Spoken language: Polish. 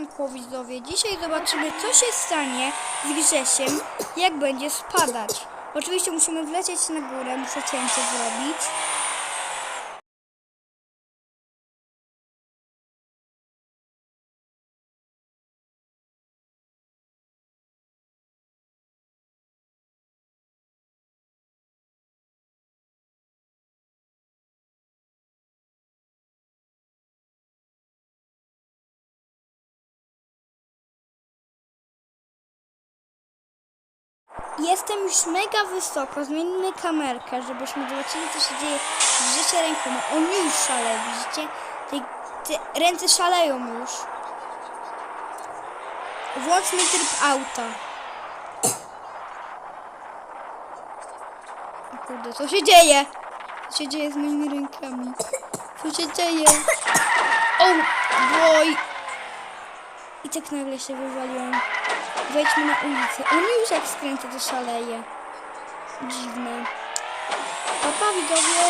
Siemanko widzowie, dzisiaj zobaczymy co się stanie z Grzesiem, jak będzie spadać. Oczywiście musimy wlecieć na górę, muszę cięcie zrobić. Jestem już mega wysoko, zmienimy kamerkę, żebyśmy zobaczyli co się dzieje w rękoma. On już szaleje, widzicie? Te, te ręce szaleją już. Włączmy tryb auta. Kurde, co się dzieje? Co się dzieje z moimi rękami? Co się dzieje? O, boj! I tak nagle się wywaliłem. Wejdźmy na ulicę. On już jak skręca to szaleje. Dziwne. Papa widzowie,